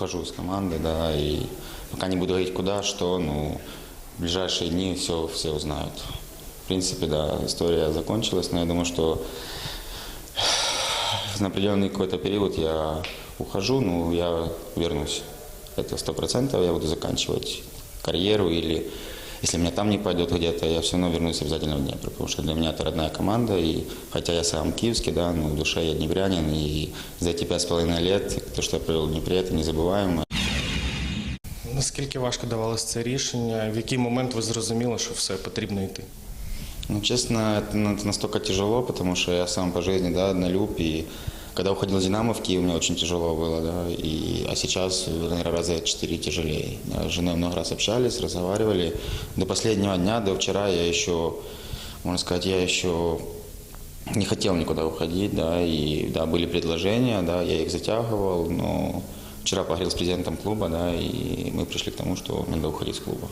ухожу с команды, да, и пока не буду говорить куда, что, ну, в ближайшие дни все, все узнают. В принципе, да, история закончилась, но я думаю, что на определенный какой-то период я ухожу, ну, я вернусь. Это сто процентов, я буду заканчивать карьеру или если меня там не пойдет где-то, я все равно вернусь обязательно в Днепр, потому что для меня это родная команда, и хотя я сам киевский, да, но в душе я днепрянин, и за эти пять с половиной лет, то, что я провел в Днепре, это незабываемо. Наскільки важко давалось це рішення? В який момент ви зрозуміли, що все потрібно йти? Ну, честно, это, ну, это настолько тяжело, потому что я сам по жизни, да, однолюб, и когда уходил из «Динамо» в Киев, мне очень тяжело было, да, и, а сейчас, наверное, раза в четыре тяжелее. С женой много раз общались, разговаривали. До последнего дня, до вчера я еще, можно сказать, я еще не хотел никуда уходить, да, и, да, были предложения, да, я их затягивал, но вчера поговорил с президентом клуба, да, и мы пришли к тому, что надо уходить с клуба.